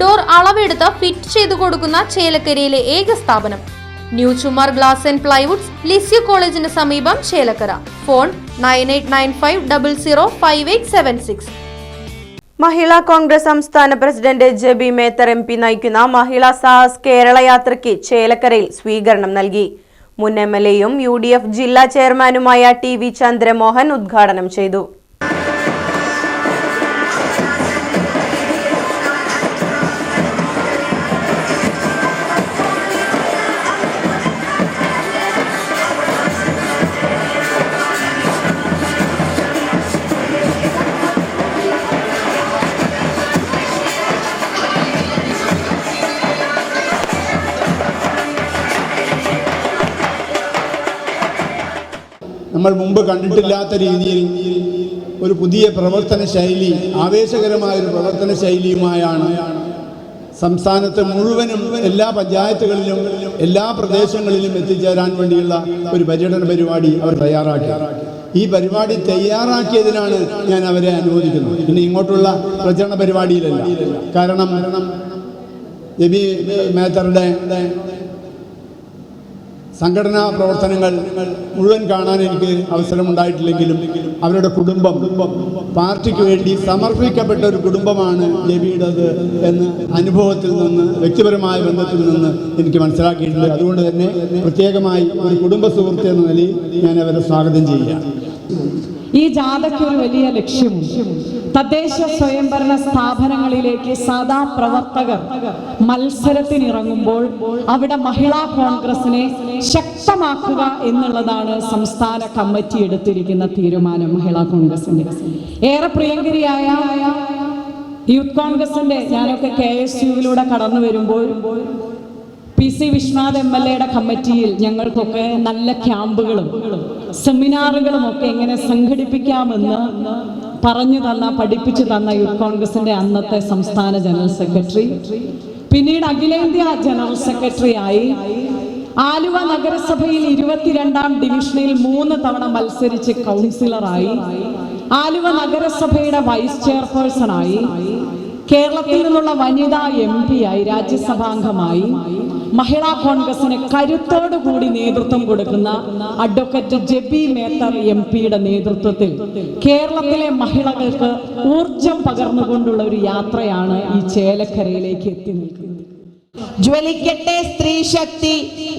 Door അളവെടുത്ത് fit ചെയ്തു കൊടുക്കുന്ന ചേലക്കരയിലെ ഏക സ്ഥാപനം. New Chumar glass and plywoods Lisieux കോളേജിന് സമീപം Chelakkara. Phone nine eight nine five double zero five eight seven six. Mahila Congress സംസ്ഥാന president Jebi Mather M P നയിക്കുന്ന മഹിളാ സാഹസ് കേരള യാത്രയ്ക്ക് ചേലക്കരയിൽ സ്വീകരണം നൽകി. മുൻ എം എൽ എയും യു ഡി എഫ് ജില്ലാ ചെയർമാനുമായ ടി വി ചന്ദ്രമോഹൻ ഉദ്ഘാടനം ചെയ്തു. നമ്മൾ മുമ്പ് കണ്ടിട്ടില്ലാത്ത രീതിയിൽ ഒരു പുതിയ പ്രവർത്തന ശൈലി ആവേശകരമായ ഒരു പ്രവർത്തന ശൈലിയുമായാണ് സംസ്ഥാനത്ത് മുഴുവനും എല്ലാ പഞ്ചായത്തുകളിലും എല്ലാ പ്രദേശങ്ങളിലും എത്തിച്ചേരാൻ വേണ്ടിയുള്ള ഒരു പര്യടന പരിപാടി അവർ തയ്യാറാക്കി. ഈ പരിപാടി തയ്യാറാക്കിയതിനാണ് ഞാൻ അവരെ അനുവദിക്കുന്നത് പിന്നെ ഇങ്ങോട്ടുള്ള പ്രചരണ പരിപാടിയിലല്ല. കാരണം ജബി മേത്തറുടെ സംഘടനാ പ്രവർത്തനങ്ങൾ മുഴുവൻ കാണാൻ എനിക്ക് അവസരമുണ്ടായിട്ടില്ലെങ്കിലും അവരുടെ കുടുംബം പാർട്ടിക്ക് വേണ്ടി സമർപ്പിക്കപ്പെട്ട ഒരു കുടുംബമാണ് ജബിയുടേത് എന്ന് അനുഭവത്തിൽ നിന്ന് വ്യക്തിപരമായ ബന്ധത്തിൽ നിന്ന് എനിക്ക് മനസ്സിലാക്കിയിട്ടുണ്ട്. അതുകൊണ്ട് തന്നെ പ്രത്യേകമായി ഒരു കുടുംബ സുഹൃത്ത് എന്ന നിലയിൽ ഞാൻ അവരെ സ്വാഗതം ചെയ്യുകയാണ്. ഈ ജാഥയ്ക്ക് ഒരു വലിയ ലക്ഷ്യമുണ്ട്. തദ്ദേശ സ്വയംഭരണ സ്ഥാപനങ്ങളിലേക്ക് സദാ പ്രവർത്തകർ മത്സരത്തിനിറങ്ങുമ്പോൾ അവിടെ മഹിളാ കോൺഗ്രസിനെ ശക്തമാക്കുക എന്നുള്ളതാണ് സംസ്ഥാന കമ്മിറ്റി എടുത്തിരിക്കുന്ന തീരുമാനം മഹിളാ കോൺഗ്രസിന്റെ ഏറെ പ്രിയങ്കരിയായ യൂത്ത് കോൺഗ്രസിന്റെ ഞാനൊക്കെ കെ എസ് യുവിലൂടെ കടന്നു വരുമ്പോൾ P C Vishwanath M L എയുടെ കമ്മിറ്റിയിൽ ഞങ്ങൾക്കൊക്കെ നല്ല ക്യാമ്പുകളും സെമിനാറുകളും ഒക്കെ എങ്ങനെ സംഘടിപ്പിക്കാമെന്ന് പറഞ്ഞു തന്ന പഠിപ്പിച്ചു തന്ന യൂത്ത് കോൺഗ്രസിന്റെ അന്നത്തെ സംസ്ഥാന ജനറൽ സെക്രട്ടറി പിന്നീട് അഖിലേന്ത്യാ ജനറൽ സെക്രട്ടറി ആയി ആലുവ നഗരസഭയിൽ ഇരുപത്തിരണ്ടാം ഡിവിഷനിൽ മൂന്ന് തവണ മത്സരിച്ച് കൗൺസിലറായി. ആലുവ നഗരസഭയുടെ വൈസ് ചെയർപേഴ്സണായി. കേരളത്തിൽ നിന്നുള്ള വനിതാ എം പി ആയി രാജ്യസഭാംഗമായി മഹിളാ കോൺഗ്രസിന് കരുത്തോടു കൂടി നേതൃത്വം കൊടുക്കുന്ന അഡ്വക്കേറ്റ് ജെബി മേത്തർ എം പിയുടെ നേതൃത്വത്തിൽ കേരളത്തിലെ മഹിളകൾക്ക് ഊർജം പകർന്നുകൊണ്ടുള്ള ഒരു യാത്രയാണ് ഈ ചേലക്കരയിലേക്ക് എത്തി നിൽക്കുന്നത്. ജ്വലിക്കട്ടെ സ്ത്രീ ശക്തി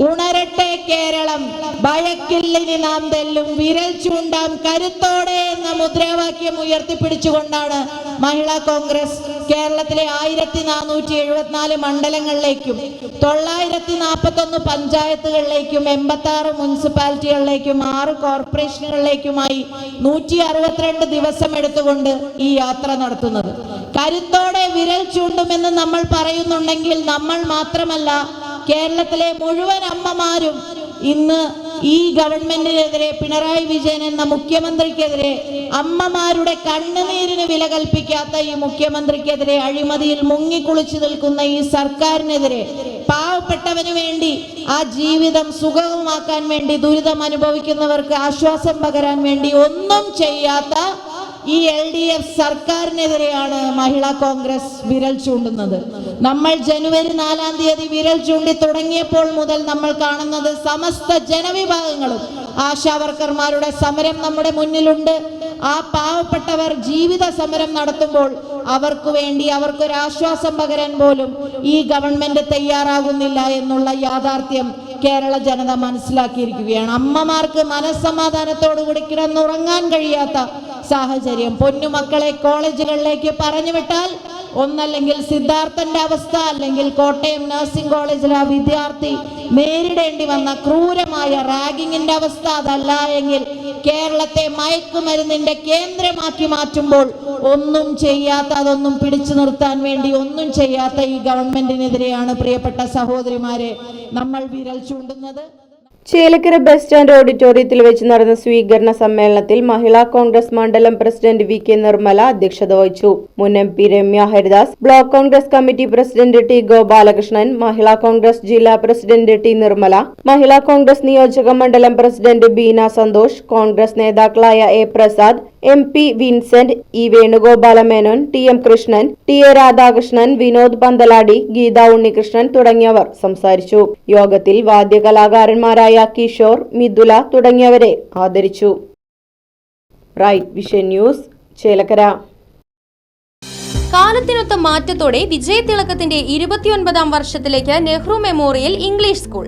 ഉണരട്ടെ കേരളം. ഭയക്കില്ലിനി നാം തെല്ലും വിരൽ ചൂണ്ടാം കരുത്തോടെ എന്ന മുദ്രാവാക്യം ഉയർത്തിപ്പിടിച്ചുകൊണ്ടാണ് മഹിളാ കോൺഗ്രസ് കേരളത്തിലെ ആയിരത്തി നാനൂറ്റി എഴുപത്തിനാല് മണ്ഡലങ്ങളിലേക്കും തൊള്ളായിരത്തി നാൽപ്പത്തൊന്ന് പഞ്ചായത്തുകളിലേക്കും എൺപത്തി ആറ് മുനിസിപ്പാലിറ്റികളിലേക്കും ആറ് കോർപ്പറേഷനുകളിലേക്കുമായി നൂറ്റി അറുപത്തിരണ്ട് ദിവസം എടുത്തുകൊണ്ട് ഈ യാത്ര നടത്തുന്നത്. കരുത്തോടെ വിരൽ ചൂണ്ടുമെന്ന് നമ്മൾ പറയുന്നുണ്ടെങ്കിൽ നമ്മൾ മാത്രമല്ല കേരളത്തിലെ മുഴുവൻ അമ്മമാരും ഇന്ന് ഈ ഗവൺമെന്റിനെതിരെ പിണറായി വിജയൻ എന്ന മുഖ്യമന്ത്രിക്കെതിരെ അമ്മമാരുടെ കണ്ണുനീരിന് വില കൽപ്പിക്കാത്ത ഈ മുഖ്യമന്ത്രിക്കെതിരെ അഴിമതിയിൽ മുങ്ങിക്കുളിച്ചു നിൽക്കുന്ന ഈ സർക്കാരിനെതിരെ പാവപ്പെട്ടവന് വേണ്ടി ആ ജീവിതം സുഗമമാക്കാൻ വേണ്ടി ദുരിതം അനുഭവിക്കുന്നവർക്ക് ആശ്വാസം പകരാൻ വേണ്ടി ഒന്നും ചെയ്യാത്ത ഈ എൽ ഡി എഫ് സർക്കാരിനെതിരെയാണ് മഹിളാ കോൺഗ്രസ് വിരൽ ചൂണ്ടുന്നത്. നമ്മൾ ജനുവരി നാലാം തീയതി വിരൽ ചൂണ്ടി തുടങ്ങിയപ്പോൾ മുതൽ നമ്മൾ കാണുന്നത് സമസ്ത ജനവിഭാഗങ്ങളും ആശാവർക്കർമാരുടെ സമരം നമ്മുടെ മുന്നിലുണ്ട്. ആ പാവപ്പെട്ടവർ ജീവിത സമരം നടത്തുമ്പോൾ അവർക്ക് വേണ്ടി അവർക്കൊരു ആശ്വാസം പകരാൻ പോലും ഈ ഗവൺമെന്റ് തയ്യാറാകുന്നില്ല എന്നുള്ള യാഥാർത്ഥ്യം കേരള ജനത മനസ്സിലാക്കിയിരിക്കുകയാണ്. അമ്മമാർക്ക് മനസ്സമാധാനത്തോടുകൂടി കിടന്നുറങ്ങാൻ കഴിയാത്ത സാഹചര്യം. പൊന്നുമക്കളെ കോളേജുകളിലേക്ക് പറഞ്ഞു വിട്ടാൽ ഒന്നല്ലെങ്കിൽ സിദ്ധാർത്ഥന്റെ അവസ്ഥ അല്ലെങ്കിൽ കോട്ടയം നഴ്സിംഗ് കോളേജിലെ ആ വിദ്യാർത്ഥി നേരിടേണ്ടി വന്ന ക്രൂരമായ റാഗിങ്ങിന്റെ അവസ്ഥ അതല്ല എങ്കിൽ കേരളത്തെ മയക്കുമരുന്നിന്റെ കേന്ദ്രമാക്കി മാറ്റുമ്പോൾ ഒന്നും ചെയ്യാത്ത അതൊന്നും പിടിച്ചു നിർത്താൻ വേണ്ടി ഒന്നും ചെയ്യാത്ത ഈ ഗവൺമെന്റിനെതിരെയാണ് പ്രിയപ്പെട്ട സഹോദരിമാരെ നമ്മൾ വിരൽ ചൂണ്ടുന്നത്. ചേലക്കര ബസ് സ്റ്റാൻഡ് ഓഡിറ്റോറിയത്തിൽ വെച്ച് നടന്ന സ്വീകരണ സമ്മേളനത്തിൽ മഹിളാ കോൺഗ്രസ് മണ്ഡലം പ്രസിഡന്റ് വി കെ നിർമ്മല അധ്യക്ഷത വഹിച്ചു. മുൻ M P Ramya Haridas block Congress committee president T Gopalakrishnan Mahila Congress ജില്ലാ പ്രസിഡന്റ് ടി നിർമ്മല മഹിളാ കോൺഗ്രസ് നിയോജക മണ്ഡലം പ്രസിഡന്റ് ബീന സന്തോഷ് കോൺഗ്രസ് നേതാക്കളായ A Prasad M P Vincent E Venugopala Menon T M Krishnan T A Radhakrishnan Vinod Panthaladi Geetha Unnikrishnan തുടങ്ങിയവർ സംസാരിച്ചു. യോഗത്തിൽ വാദ്യകലാകാരന്മാരായ കിഷോർ മിഥുല തുടങ്ങിയവരെ ആദരിച്ചു. Right vision news Chelakkara. കാലത്തിനൊത്ത മാറ്റത്തോടെ വിജയതിളക്കത്തിന്റെ ഇരുപത്തിയൊൻപതാം വർഷത്തിലേക്ക് നെഹ്റു മെമ്മോറിയൽ ഇംഗ്ലീഷ് സ്കൂൾ.